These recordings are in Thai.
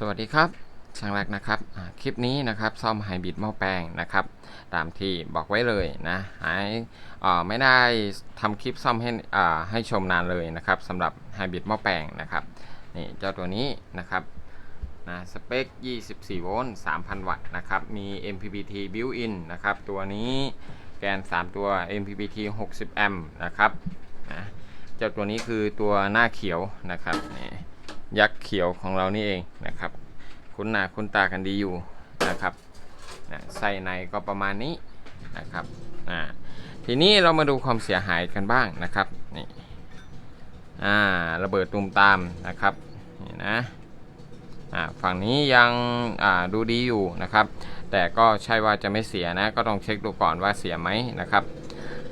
สวัสดีครับช่างแรกนะครับคลิปนี้นะครับซ่อมไฮบริดหม้อแปลงนะครับ ตามที่บอกไว้เลยนะหายไม่ได้ทำคลิปซ่อมให้ให้ชมนานเลยนะครับสำหรับไฮบริดหม้อแปลงนะครับนี่เจ้าตัวนี้นะครับนะสเปค 24 โวลต์ 3,000 วัตต์นะครับมี MPPT built-in นะครับตัวนี้แกน 3 ตัว MPPT 60 แอมป์นะครับนะเจ้าตัวนี้คือตัวหน้าเขียวนะครับนี่ ยักษ์เขียวของเรานี่เองนะครับ คุ้นหน้าคุ้นตากันดีอยู่นะครับนะไส้ในก็ประมาณนี้นะครับอ่าทีนี้เรามาดูความเสียหายกันบ้างนะครับนี่อ่าระเบิดตุมตามนะครับนี่นะอ่าฝั่งนี้ยังอ่าดูดีอยู่นะครับ แต่ก็ใช่ว่าจะไม่เสียนะ ก็ต้องเช็คดูก่อนว่าเสียไหมนะครับ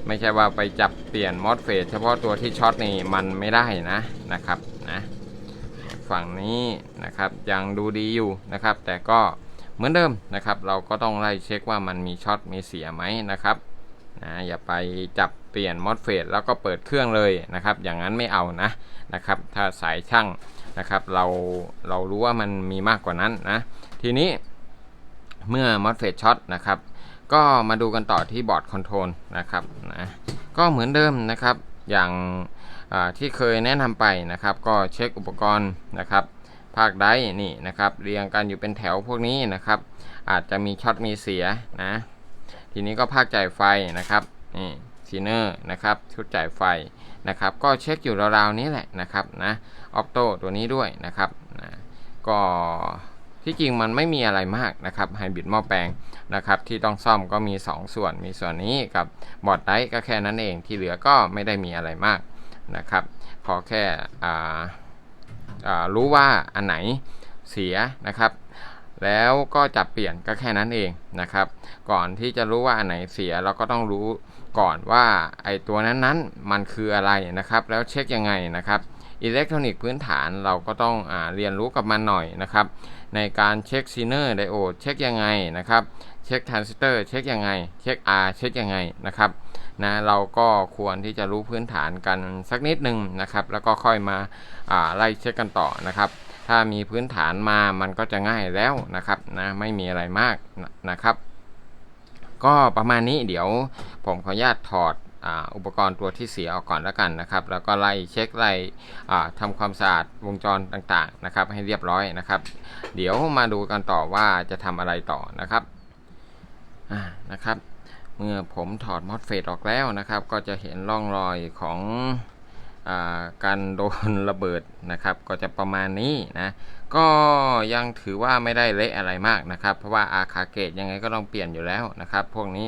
ไม่ใช่ว่าไปจับเปลี่ยนมอสเฟสเฉพาะตัวที่ช็อตนี่มันไม่ได้นะนะครับ ฝั่งนี้นะครับยังดูดีอยู่นะครับ แต่ก็เหมือนเดิมนะครับ เราก็ต้องไล่เช็คว่ามันมีช็อตมีเสียไหมนะครับนะอย่าไปจับเปลี่ยนมอสเฟสแล้วก็เปิดเครื่องเลยนะครับ อย่างนั้นไม่เอานะนะครับ ถ้าสายช่างนะครับ เราเรารู้ว่ามันมีมากกว่านั้นนะ ทีนี้เมื่อมอสเฟสช็อตนะครับ ก็มาดูกันต่อที่บอร์ดคอนโทรลนะครับนะก็เหมือนเดิมนะครับอย่าง ที่เคยแนะนำไปนะครับ ก็เช็คอุปกรณ์นะครับภาคไดนี่นะครับเรียงกันอยู่เป็นแถวพวกนี้นะครับ อาจจะมีช็อตมีเสียนะทีนี้ก็ภาคจ่ายไฟนะครับนี่ซีเนอร์นะครับชุดจ่ายไฟนะครับ ก็เช็คอยู่ราวๆนี้แหละนะครับนะออปโตตัวนี้ด้วยนะครับนะก็ที่จริงมันไม่มีอะไรมากนะครับไฮบริดหม้อแปลงนะครับที่ต้องซ่อมก็มี 2 ส่วนมีส่วนนี้กับบอร์ดไดก็แค่นั้นเองที่เหลือก็ไม่ได้มีอะไรมาก นะครับขอแค่รู้ว่าอันไหนเสียนะครับ แล้วก็จับเปลี่ยนก็แค่นั้นเองนะครับ ก่อนที่จะรู้ว่าอันไหนเสียเราก็ต้องรู้ก่อนว่าไอตัวนั้นๆมันคืออะไรนะครับ แล้วเช็คยังไงนะครับอิเล็กทรอนิกส์พื้นฐานเราก็ต้องอเรียนรู้กับมันหน่อยนะครับ ในการเช็คซีเนอร์ไดโอดเช็คยังไงนะครับ เช็คทรานซิสเตอร์เช็คยังไง เช็ค R เช็คยังไงนะครับ นะเราก็ควรที่จะรู้พื้นฐานกันสักนิดหนึ่งนะครับ แล้วก็ค่อยมาไล่เช็คกันต่อนะครับ ถ้ามีพื้นฐานมามันก็จะง่ายแล้วนะครับนะไม่มีอะไรมากนะครับ ก็ประมาณนี้เดี๋ยวผมขออนุญาตถอดอุปกรณ์ตัวที่เสียออกก่อนแล้วกันนะครับ แล้วก็ไล่เช็คไล่ทำความสะอาดวงจรต่างๆนะครับ ให้เรียบร้อยนะครับ เดี๋ยวมาดูกันต่อว่าจะทำอะไรต่อนะครับนะครับ เมื่อผมถอดมอสเฟตออกแล้วนะครับ ก็จะเห็นร่องรอยของอการโดนระเบิดนะครับ ก็จะประมาณนี้นะ ก็ยังถือว่าไม่ได้เละอะไรมากนะครับ เพราะว่าอาคาเกตยังไงก็ต้องเปลี่ยนอยู่แล้วนะครับ พวกนี้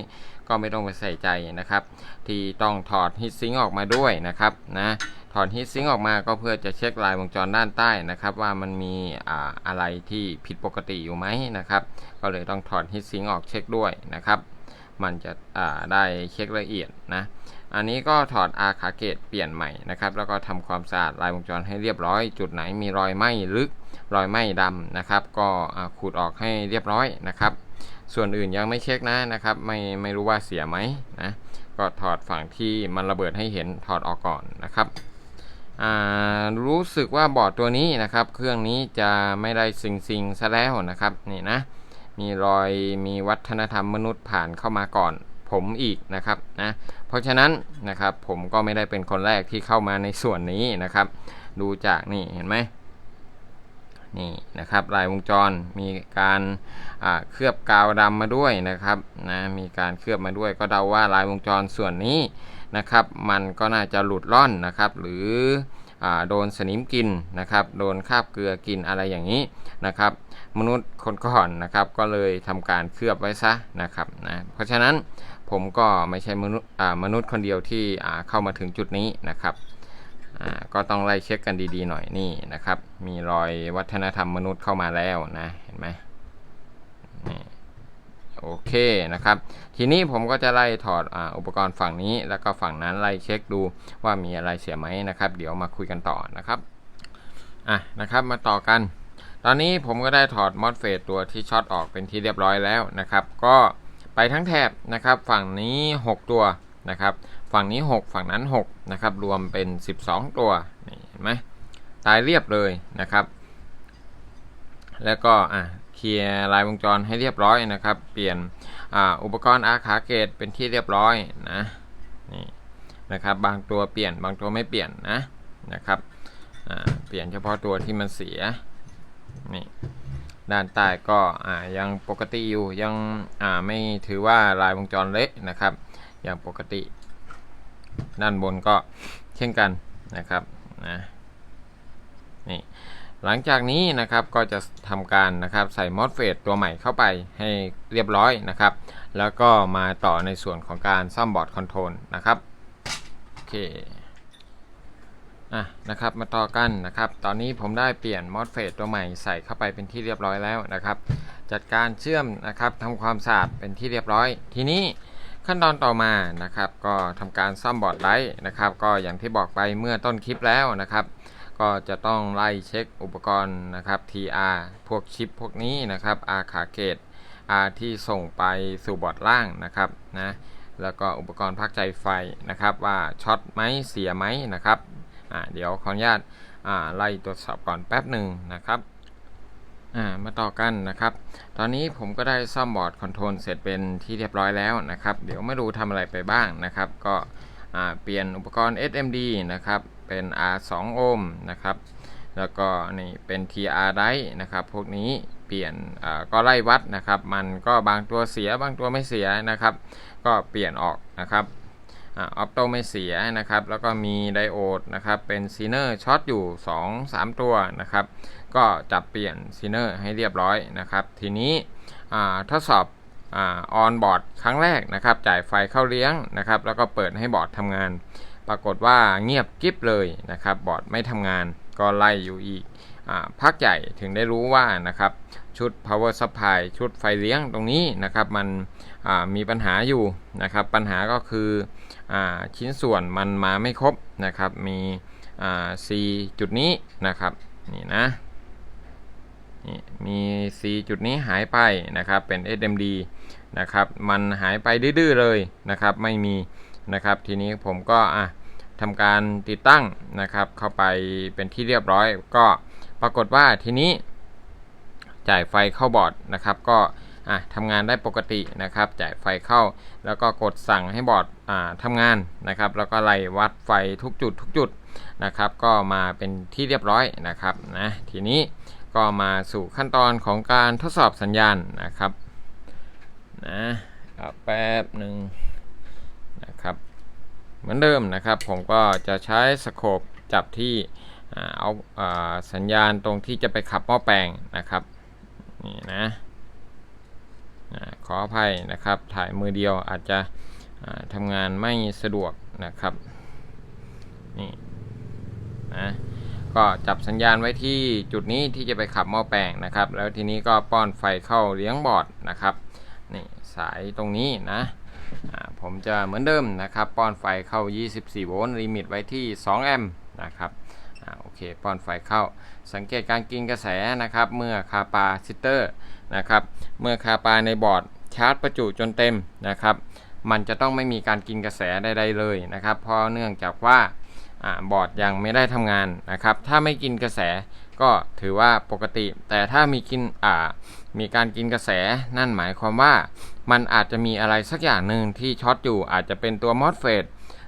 ก็ไม่ต้องไปใส่ใจนะครับ ที่ต้องถอดฮิตซิงออกมาด้วยนะครับนะถอดฮิตซิงออกมาก็เพื่อจะเช็คลายวงจรด้านใต้นะครับ ว่ามันมีอะอะไรที่ผิดปกติอยู่ไหมนะครับ ก็เลยต้องถอดฮิตซิงออกเช็คด้วยนะครับ มันจะได้เช็คละเอียดนะอันนี้ก็ถอดอาคาเกตเปลี่ยนใหม่นะครับ แล้วก็ทำความสะอาดลายวงจรให้เรียบร้อย จุดไหนมีรอยไหม้ลึก รอยไหม้ดำนะครับ ก็ขูดออกให้เรียบร้อยนะครับ ส่วนอื่นยังไม่เช็คนะนะครับ ไม่ไม่รู้ว่าเสียไหมนะก็ถอดฝั่งที่มันระเบิดให้เห็นถอดออกก่อนนะครับรู้สึกว่าบอร์ดตัวนี้นะครับ เครื่องนี้จะไม่ได้ซิงซิงซะแล้วนะครับนี่นะ มีรอยมีวัฒนธรรมมนุษย์ผ่านเข้ามาก่อนผมอีกนะครับนะเพราะฉะนั้นนะครับผมก็ไม่ได้เป็นคนแรกที่เข้ามาในส่วนนี้นะครับ ดูจากนี่เห็นไหมนี่นะครับลายวงจรมีการเคลือบกาวดำมาด้วยนะครับนะมีการเคลือบมาด้วยก็เดาว่าลายวงจรส่วนนี้นะครับ มันก็น่าจะหลุดล่อนนะครับ หรือโดนสนิมกินนะครับ โดนคาบเกลือกินอะไรอย่างนี้นะครับ มนุษย์คนก่อนนะครับ ก็เลยทำการเคลือบไว้ซะนะครับนะเพราะฉะนั้นผมก็ไม่ใช่มนุษย์มนุษย์คนเดียวที่เข้ามาถึงจุดนี้นะครับก็ต้องไล่เช็คกันดีๆหน่อยนี่นะครับ มีรอยวัฒนธรรมมนุษย์เข้ามาแล้วนะเห็นไหมนี่โอเคนะครับ ทีนี้ผมก็จะไล่ถอดออุปกรณ์ฝั่งนี้ แล้วก็ฝั่งนั้นไล่เช็คดูว่ามีอะไรเสียไหมนะครับ เดี๋ยวมาคุยกันต่อนะครับอะนะครับมาต่อกัน ตอนนี้ผมก็ได้ถอดมอสเฟตตัวที่ช็อตออกเป็นที่เรียบร้อยแล้วนะครับ ก็ไปทั้งแถบนะครับ ฝั่งนี้ 6 ตัวนะครับ ฝั่งนี้ 6 ฝั่งนั้น6นะครับ รวมเป็น 12 ตัวนี่เห็นไหมตายเรียบเลยนะครับ แล้วก็อะเคลียร์ลายวงจรให้เรียบร้อยนะครับ เปลี่ยนอ่าอุปกรณ์อาขาเกตเป็นที่เรียบร้อยนะนี่นะครับ บางตัวเปลี่ยนบางตัวไม่เปลี่ยนนะนะครับอ่าเปลี่ยนเฉพาะตัวที่มันเสีย นี่ด้านใต้ก็อ่ายังปกติอยู่ยังอ่าไม่ถือว่าลายวงจรเละนะครับยังปกติ ด้านบนก็เช่นกันนะครับนะนี่หลังจากนี้นะครับก็จะทำการนะครับใส่มอสเฟตตัวใหม่เข้าไปให้เรียบร้อยนะครับ แล้วก็มาต่อในส่วนของการซ่อมบอร์ดคอนโทรลนะครับโอเค อะนะครับมาต่อกันนะครับตอนนี้ผมได้เปลี่ยนมอสเฟตตัวใหม่ใส่เข้าไปเป็นที่เรียบร้อยแล้วนะครับ จัดการเชื่อมนะครับทำความสะอาดเป็นที่เรียบร้อย ทีนี้ขั้นตอนต่อมานะครับก็ทำการซ่อมบอร์ดไลท์นะครับก็อย่างที่บอกไปเมื่อต้นคลิปแล้วนะครับ ก็จะต้องไล่เช็คอุปกรณ์นะครับ TR พวกชิปพวกนี้นะครับ R ขาเกต R ที่ส่งไปสู่บอร์ดล่างนะครับนะแล้วก็อุปกรณ์พักใจไฟนะครับว่าช็อตไหมเสียไหมนะครับ อ่าเดี๋ยวขออนุญาตอ่าไล่ตรวจสอบก่อนแป๊บหนึ่งนะครับอ่ามาต่อกันนะครับ ตอนนี้ผมก็ได้ซ่อมบอร์ดคอนโทรลเสร็จเป็นที่เรียบร้อยแล้วนะครับ เดี๋ยวไม่รู้ทำอะไรไปบ้างนะครับ ก็อ่าเปลี่ยนอุปกรณ์ SMD นะครับเป็น R2 โอห์มนะครับ แล้วก็นี่เป็น TR ไดนะครับ พวกนี้เปลี่ยนก็ไล่วัดนะครับ มันก็บางตัวเสียบางตัวไม่เสียนะครับ ก็เปลี่ยนออกนะครับ ออปโตไม่เสียนะครับ แล้วก็มีไดโอดนะครับเป็นซีเนอร์ช็อตอยู่ 2-3 ตัวนะครับ ก็จับเปลี่ยนซีเนอร์ให้เรียบร้อยนะครับ ทีนี้ทดสอบออนบอร์ดครั้งแรกนะครับ จ่ายไฟเข้าเลี้ยงนะครับ แล้วก็เปิดให้บอร์ดทำงาน ปรากฏว่าเงียบกิ๊บเลยนะครับ บอร์ดไม่ทำงาน ก็ไล่อยู่อีกอพักใหญ่ถึงได้รู้ว่านะครับชุด power supply ชุดไฟเลี้ยงตรงนี้นะครับมันมีปัญหาอยู่นะครับปัญหาก็คืออชิ้นส่วนมันมาไม่ครบนะครับมี C จุดนี้นะครับนี่นะนี่มี C จุดนี้หายไปนะครับเป็น SMD นะครับมันหายไปดื้อๆเลยนะครับไม่มีนะครับทีนี้ผมก็อะ ทำการติดตั้งนะครับ เข้าไปเป็นที่เรียบร้อย ก็ปรากฏว่าทีนี้จ่ายไฟเข้าบอร์ดนะครับ ก็อะทำงานได้ปกตินะครับ จ่ายไฟเข้า แล้วก็กดสั่งให้บอร์ดอ่าทำงานนะครับ แล้วก็ไล่วัดไฟทุกจุดทุกจุดนะครับ ก็มาเป็นที่เรียบร้อยนะครับนะทีนี้ก็มาสู่ขั้นตอนของการทดสอบสัญญาณนะครับนะแป๊บหนึ่ง มือนเดิมนะครับ ผมก็จะใช้สโคปจับที่เอาสัญญาณตรงที่จะไปขับหม้อแปลงนะครับนี่นะขออภัยนะครับถ่ายมือเดียวอาจจะทำงานไม่สะดวกนะครับนี่นะก็จับสัญญาณไว้ที่จุดนี้ที่จะไปขับหม้อแปลงนะครับ แล้วทีนี้ก็ป้อนไฟเข้าเลี้ยงบอร์ดนะครับนี่สายตรงนี้นะ ผมจะเหมือนเดิมนะครับป้อนไฟเข้า 24 โวลต์ลิมิตไว้ที่ 2 แอมป์นะครับโอเคป้อนไฟเข้าสังเกตการกินกระแสนะครับ เมื่อคาปาซิเตอร์นะครับเมื่อคาปาในบอร์ดชาร์จประจุจนเต็มนะครับ มันจะต้องไม่มีการกินกระแสใดๆเลยนะครับ เพราะเนื่องจากว่าบอร์ดยังไม่ได้ทำงานนะครับ ถ้าไม่กินกระแสก็ถือว่าปกติ แต่ถ้ามีกินอ่า มีการกินกระแส นั่นหมายความว่า มันอาจจะมีอะไรสักอย่างหนึ่งที่ช็อตอยู่อาจจะเป็นตัวมอสเฟต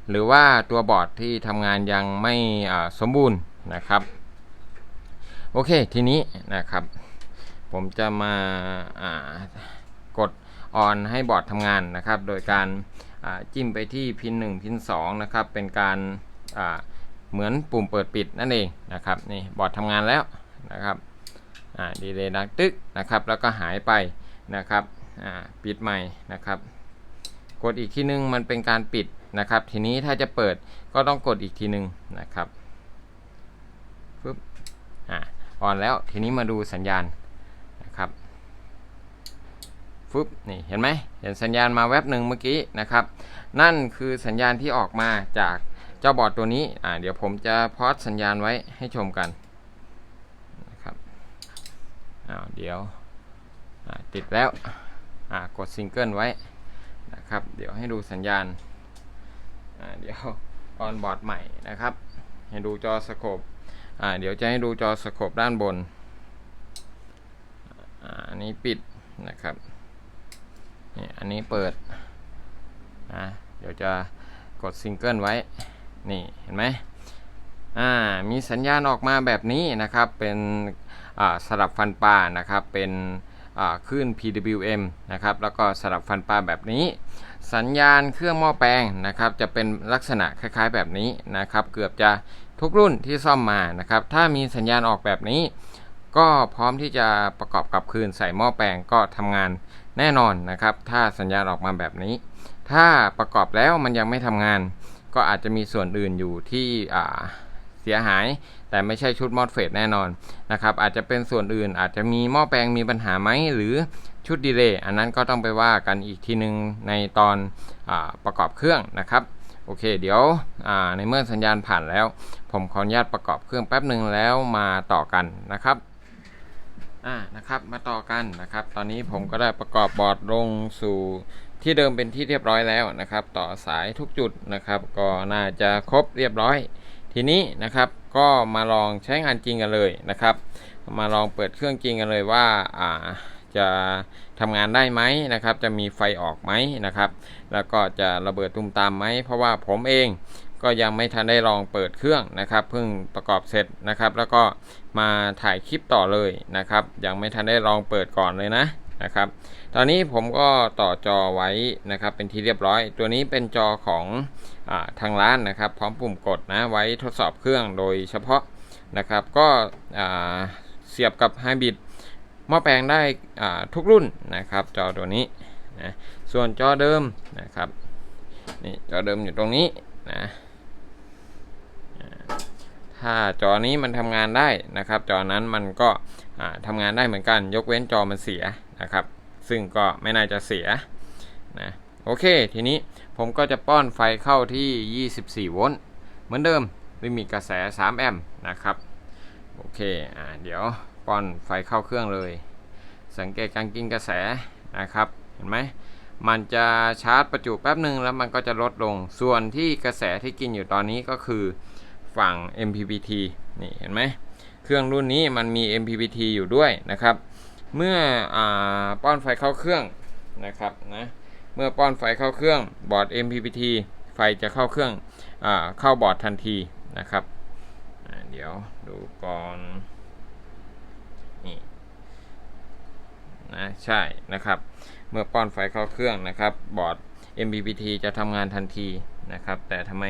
หรือว่าตัวบอร์ดที่ทำงานยังไม่สมบูรณ์นะครับ โอเคทีนี้นะครับ ผมจะมากดออนให้บอร์ดทำงานนะครับ โดยการจิ้มไปที่พิน1พิน2นะครับ เป็นการเหมือนปุ่มเปิดปิดนั่นเองนะครับนี่บอร์ดทำงานแล้วนะครับ ดีเลย์ดังตึกนะครับแล้วก็หายไปนะครับปิดใหม่นะครับ กดอีกทีนึงมันเป็นการปิดนะครับ ทีนี้ถ้าจะเปิดก็ต้องกดอีกทีนึงนะครับปึ๊บอ่าออนแล้วทีนี้มาดูสัญญาณนะครับฟึบนี่เห็นไหมเห็นสัญญาณมาแวบหนึ่งเมื่อกี้นะครับ นั่นคือสัญญาณที่ออกมาจากเจ้าบอร์ดตัวนี้อ่าเดี๋ยวผมจะพอดสัญญาณไว้ให้ชมกัน อ้าวเดี๋ยวติดแล้วกดซิงเกิลไว้นะครับ เดี๋ยวให้ดูสัญญาณเดี๋ยวออนบอร์ดใหม่นะครับ ให้ดูจอสโคปเดี๋ยวจะให้ดูจอสโคปด้านบนอันนี้ปิดนะครับนี่อันนี้เปิดนะเดี๋ยวจะกดซิงเกิลไว้ นี่เห็นไหม อ่ามีสัญญาณออกมาแบบนี้นะครับ เป็นสลับฟันปลานะครับ เป็นคลื่น PWM นะครับ แล้วก็สลับฟันปลาแบบนี้ สัญญาณเครื่องหม้อแปลงนะครับ จะเป็นลักษณะคล้ายๆแบบนี้นะครับ เกือบจะทุกรุ่นที่ซ่อมมานะครับ ถ้ามีสัญญาณออกแบบนี้ ก็พร้อมที่จะประกอบกับคืนใส่หม้อแปลงก็ทำงานแน่นอนนะครับ ถ้าสัญญาณออกมาแบบนี้ ถ้าประกอบแล้วมันยังไม่ทำงาน ก็อาจจะมีส่วนอื่นอยู่ที่อ่า เสียหาย แต่ไม่ใช่ชุดมอสเฟตแน่นอนนะครับอาจจะเป็นส่วนอื่นอาจจะมีหม้อแปลงมีปัญหาไหมหรือชุดดีเลย์อันนั้นก็ต้องไปว่ากันอีกทีนึงในตอนอประกอบเครื่องนะครับโอเคเดี๋ยวในเมื่อสัญญาณผ่านแล้ว ผมขออนุญาตประกอบเครื่องแป๊บหนึ่งแล้วมาต่อกันนะครับอ่านะครับมาต่อกันนะครับ ตอนนี้ผมก็ได้ประกอบบอร์ดลงสู่ที่เดิมเป็นที่เรียบร้อยแล้วนะครับ ต่อสายทุกจุดนะครับ ก็น่าจะครบเรียบร้อย ทีนี้นะครับก็มาลองใช้งานจริงกันเลยนะครับ มาลองเปิดเครื่องจริงกันเลยว่าอ่าจะทำงานได้ไหมนะครับ จะมีไฟออกไหมนะครับ แล้วก็จะระเบิดตุ้มตามไหมเพราะว่าผมเองก็ยังไม่ทันได้ลองเปิดเครื่องนะครับ เพิ่งประกอบเสร็จนะครับ แล้วก็มาถ่ายคลิปต่อเลยนะครับ ยังไม่ทันได้ลองเปิดก่อนเลยนะนะครับ ตอนนี้ผมก็ต่อจอไว้นะครับ เป็นที่เรียบร้อย ตัวนี้เป็นจอของ ทางร้านนะครับ พร้อมปุ่มกดนะไว้ทดสอบเครื่องโดยเฉพาะนะครับ ก็เสียบกับไฮบริดหม้อแปลงได้ทุกรุ่นนะครับ จอตัวนี้นะส่วนจอเดิมนะครับนี่จอเดิมอยู่ตรงนี้นะถ้าจอนี้มันทำงานได้นะครับ จอนั้นมันก็ทำงานได้เหมือนกัน ยกเว้นจอมันเสียนะครับ ซึ่งก็ไม่น่าจะเสียนะ อเค ทีนี้ผมก็จะป้อนไฟเข้าที่ 24 โวลต์ เหมือนเดิมไม่มีกระแส 3 แอมป์นะครับ โอเค อ่า เดี๋ยวป้อนไฟเข้าเครื่องเลย สังเกตการกินกระแสนะครับ เห็นไหม มันจะชาร์จประจุแป๊บหนึ่งแล้วมันก็จะลดลง ส่วนที่กระแสที่กินอยู่ตอนนี้ก็คือฝั่ง MPPT นี่เห็นไหม เครื่องรุ่นนี้มันมี MPPT อยู่ด้วยนะครับ เมื่ออป้อนไฟเข้าเครื่องนะครับนะ มื่อป้อนไฟเข้าเครื่องบอร์ด MPPT ไฟจะเข้าเครื่องอเข้าบอร์ดทันทีนะครับ เดี๋ยวดูก่อนนี่นะใช่นะครับ เมื่อป้อนไฟเข้าเครื่องนะครับบอร์ด MPPT จะทำงานทันทีนะครับ แต่ทำไม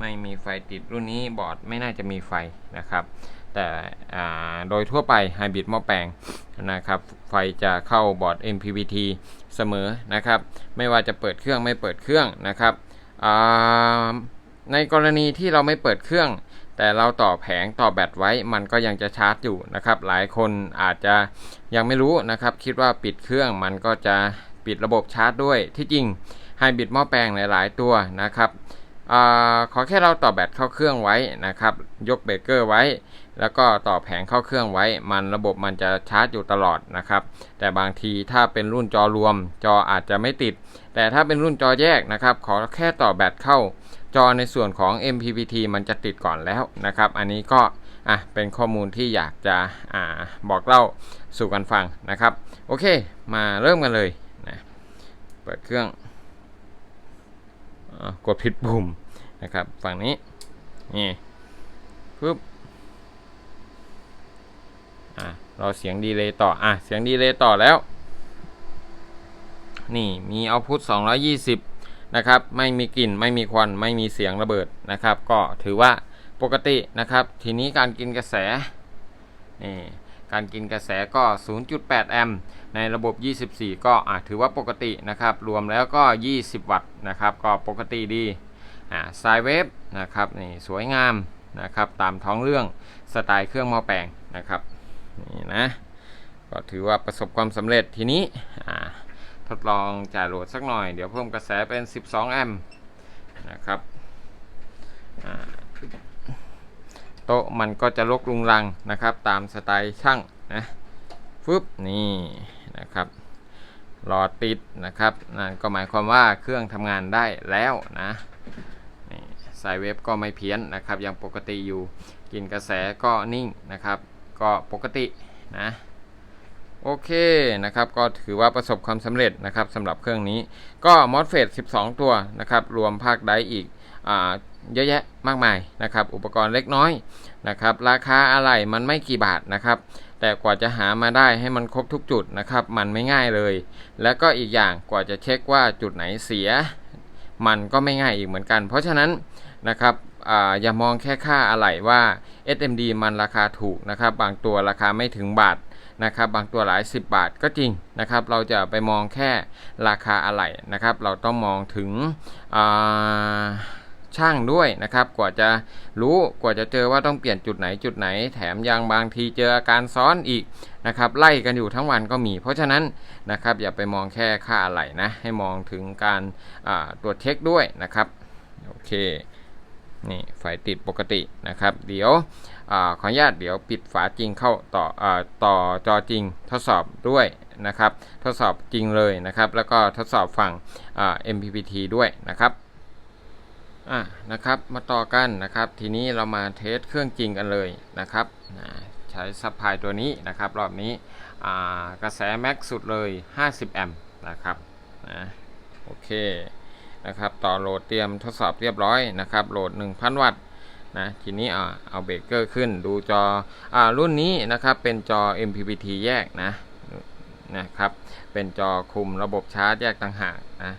ไม่มีไฟติดรุ่นนี้บอร์ดไม่น่าจะมีไฟนะครับ แต่โดยทั่วไปไฮบริดหม้อแปลงนะครับไฟจะเข้าบอร์ด MPPT เสมอนะครับไม่ว่าจะเปิดเครื่องไม่เปิดเครื่องนะครับในกรณีที่เราไม่เปิดเครื่อง แต่เราต่อแผงต่อแบตไว้มันก็ยังจะชาร์จอยู่นะครับ หลายคนอาจจะยังไม่รู้นะครับ คิดว่าปิดเครื่องมันก็จะปิดระบบชาร์จด้วยที่จริงไฮบริดหม้อแปลงหลาย ๆ ตัวนะครับ อขอแค่เราต่อแบตเข้าเครื่องไว้นะครับ ยกเบรกเกอร์ไว้ แล้วก็ต่อแผงเข้าเครื่องไว้ มันระบบมันจะชาร์จอยู่ตลอดนะครับ แต่บางทีถ้าเป็นรุ่นจอรวม จออาจจะไม่ติด แต่ถ้าเป็นรุ่นจอแยกนะครับ ขอแค่ต่อแบตเข้า จอในส่วนของ MPPT มันจะติดก่อนแล้วนะครับ อันนี้ก็อะเป็นข้อมูลที่อยากจะอ่าบอกเล่าสู่กันฟังนะครับ โอเค มาเริ่มกันเลยนะเปิดเครื่อง กดผิดปุ่มนะครับ ฝั่งนี้ นี่ปึ๊บอะเราเสียงดีเลย์ต่อ อะ เสียงดีเลย์ต่อแล้ว นี่มีเอาพุท220 นะครับ ไม่มีกลิ่น ไม่มีควัน ไม่มีเสียงระเบิดนะครับ ก็ถือว่าปกตินะครับ ทีนี้การกินกระแส นี่การกินกระแสก็ 0.8 แอมป์ ในระบบ 24 ก็อาจถือว่าปกตินะครับ รวมแล้วก็ 20 วัตต์ นะครับก็ปกติดีอ่าสายเวฟนะครับนี่สวยงามนะครับตามท้องเรื่องสไตล์เครื่องหม้อแปลงนะครับนี่นะก็ถือว่าประสบความสำเร็จทีนี้อ่าทดลองจ่ายโหลดสักหน่อย เดี๋ยวเพิ่มกระแสเป็น 12 แอมป์นะครับโต๊ะมันก็จะลกลุงรังนะครับ ตามสไตล์ช่างนะฟึบนี่นะครับ หลอดติดนะครับนั่นก็หมายความว่าเครื่องทำงานได้แล้วนะนี่สายเวฟก็ไม่เพี้ยนนะครับยังปกติอยู่กินกระแสก็นิ่งนะครับ ก็ปกตินะโอเคนะครับก็ถือว่าประสบความสำเร็จนะครับสำหรับเครื่องนี้ก็มอสเฟต12 ตัวนะครับรวมภาคไดอีกเยอะแยะมากมายนะครับอุปกรณ์เล็กน้อยนะครับราคาอะไรมันไม่กี่บาทนะครับ แต่กว่าจะหามาได้ให้มันครบทุกจุดนะครับ มันไม่ง่ายเลย แล้วก็อีกอย่างกว่าจะเช็คว่าจุดไหนเสีย มันก็ไม่ง่ายอีกเหมือนกัน เพราะฉะนั้นนะครับออย่ามองแค่ค่าอะไหล่ว่า SMD มันราคาถูกนะครับ บางตัวราคาไม่ถึงบาทนะครับ บางตัวหลาย 10 บาทก็จริงนะครับ เราจะไปมองแค่ราคาอะไหล่นะครับ เราต้องมองถึงอ่า ช่างด้วยนะครับ กว่าจะรู้กว่าจะเจอว่าต้องเปลี่ยนจุดไหนจุดไหน แถมยังบางทีเจออาการซ้อนอีกนะครับไล่กันอยู่ทั้งวันก็มี เพราะฉะนั้นนะครับอย่าไปมองแค่ค่าอะไหล่นะ ให้มองถึงการตรวจเช็คด้วยนะครับโอเคนี่ไฟติดปกตินะครับ เดี๋ยวอขออนุญาตเดี๋ยวปิดฝาจริงเข้าต่ออต่อจอจริงทดสอบด้วยนะครับ ทดสอบจริงเลยนะครับ แล้วก็ทดสอบฝั่งอ่า MPPT ด้วยนะครับ อะนะครับมาต่อกันนะครับ ทีนี้เรามาเทสเครื่องจริงกันเลยนะครับใช้ซัพพลายตัวนี้นะครับรอบนี้กระแสแม็กสุดเลย 50 แอมป์นะครับนะโอเคนะครับต่อโหลดเตรียมทดสอบเรียบร้อยนะครับโหลด 1,000 วัตต์นะทีนี้เอาเอาเบรกเกอร์ขึ้นดูจออ่ารุ่นนี้นะครับเป็นจอ MPPT แยกนะนะครับเป็นจอคุมระบบชาร์จแยกต่างหากนะ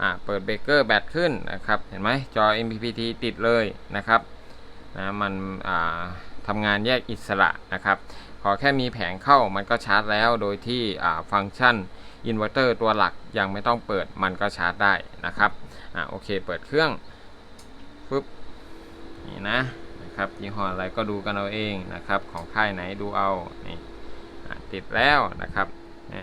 อ่าเปิดเบรกเกอร์แบตขึ้นนะครับ เห็นไหมจอ MPPT ติดเลยนะครับนะมันอ่าทำงานแยกอิสระนะครับ ขอแค่มีแผงเข้ามันก็ชาร์จแล้ว โดยที่อ่าฟังก์ชันอินเวอร์เตอร์ตัวหลักยังไม่ต้องเปิดมันก็ชาร์จได้นะครับอ่าโอเคเปิดเครื่องปุ๊บนี่นะนะครับยี่ห้ออะไรก็ดูกันเอาเองนะครับ ของค่ายไหนดูเอานี่อ่าติดแล้วนะครับนี่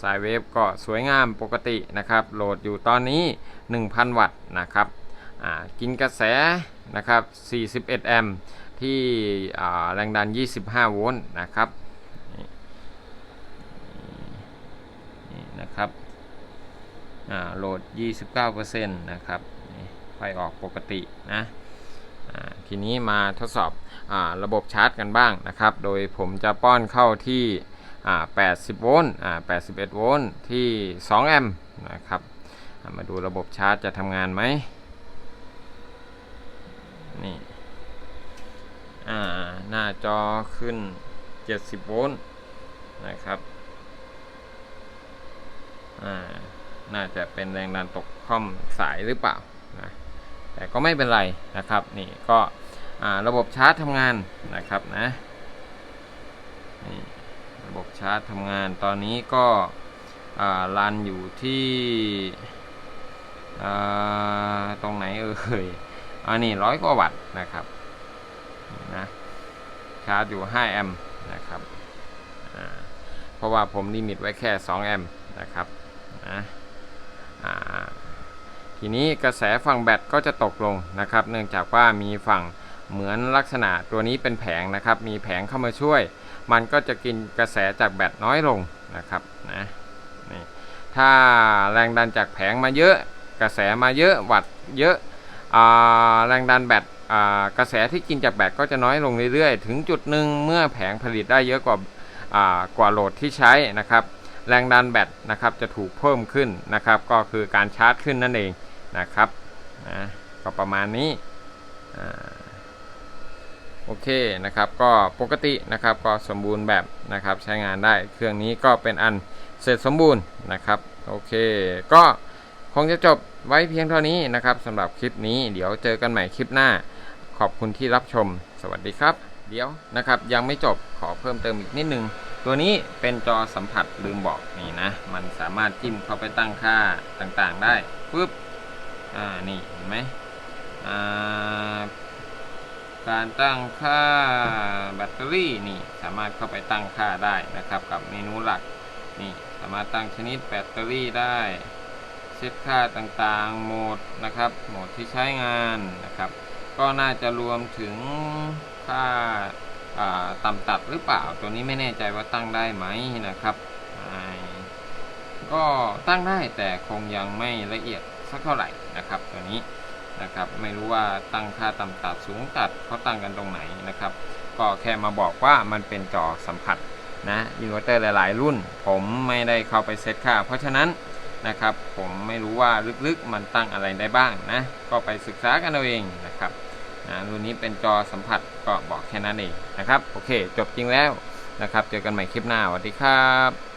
สายเวฟก็สวยงามปกตินะครับ โหลดอยู่ตอนนี้ 1,000 วัตต์นะครับกินกระแสนะครับ 41 แอมป์ที่แรงดัน 25 โวลต์นะครับนี่นะครับอ่าโหลด 29%นะครับไฟออกปกตินะทีนี้มาทดสอบอระบบชาร์จกันบ้างนะครับ โดยผมจะป้อนเข้าที่ 80 โวลต์81 โวลต์ที่ 2 แอมป์นะครับมาดูระบบชาร์จจะทำงานไหมนี่หน้าจอขึ้น 70 โวลต์นะครับน่าจะเป็นแรงดันตกค่อมสายหรือเปล่านะแต่ก็ไม่เป็นไรนะครับ นี่ก็ระบบชาร์จทำงานนะครับนะ ระบบชาร์จทำงานตอนนี้ก็รันอยู่ที่ตรงไหนเอ่ยอันนี้ร้อยกว่าวัตต์นะครับนะชาร์จอยู่ 5 แอมป์นะครับเพราะว่าผมลิมิตไว้แค่ 2 แอมป์นะครับนะทีนี้กระแสฝั่งแบตก็จะตกลงนะครับ เนื่องจากว่ามีฝั่ง เหมือนลักษณะตัวนี้เป็นแผงนะครับ มีแผงเข้ามาช่วย มันก็จะกินกระแสจากแบตน้อยลงนะครับนะนี่ถ้าแรงดันจากแผงมาเยอะ กระแสมาเยอะวัตต์เยอะแรงดันแบตกระแสที่กินจากแบตก็จะน้อยลงเรื่อยๆ ถึงจุดหนึ่งเมื่อแผงผลิตได้เยอะกว่ากว่าโหลดที่ใช้นะครับ แรงดันแบตนะครับจะถูกเพิ่มขึ้นนะครับ ก็คือการชาร์จขึ้นนั่นเองนะครับนะก็ประมาณนี้ โอเคนะครับก็ปกตินะครับก็สมบูรณ์แบบนะครับใช้งานได้เครื่องนี้ก็เป็นอันเสร็จสมบูรณ์นะครับโอเค ก็คงจะจบไว้เพียงเท่านี้นะครับสำหรับคลิปนี้เดี๋ยวเจอกันใหม่คลิปหน้า ขอบคุณที่รับชม สวัสดีครับ เดี๋ยวนะครับยังไม่จบขอเพิ่มเติมอีกนิดนึง ตัวนี้เป็นจอสัมผัสลืมบอกนี่นะ มันสามารถจิ้มเข้าไปตั้งค่าต่างๆได้ปุ๊บอ่านี่เห็นไหมอ่า การตั้งค่าแบตเตอรี่นี่สามารถเข้าไปตั้งค่าได้นะครับ กับเมนูหลักนี่สามารถตั้งชนิดแบตเตอรี่ได้เซตค่าต่างๆโหมดนะครับโหมดที่ใช้งานนะครับ ก็น่าจะรวมถึงค่าต่ำตัดหรือเปล่า ตัวนี้ไม่แน่ใจว่าตั้งได้ไหมนะครับก็ตั้งได้แต่คงยังไม่ละเอียดสักเท่าไหร่นะครับตัวนี้ นะครับ ไม่รู้ว่าตั้งค่าต่ำตัดสูงตัดเขาตั้งกันตรงไหนนะครับ ก็แค่มาบอกว่ามันเป็นจอสัมผัสนะอินเวอร์เตอร์หลาย ๆ รุ่น ผมไม่ได้เข้าไปเซตค่า เพราะฉะนั้นนะครับผมไม่รู้ว่าลึกๆมันตั้งอะไรได้บ้างนะก็ไปศึกษากันเอาเองนะครับนะรุ่นนี้เป็นจอสัมผัสก็บอกแค่นั้นเองนะครับโอเค จบจริงแล้วนะครับ เจอกันใหม่คลิปหน้าสวัสดีครับ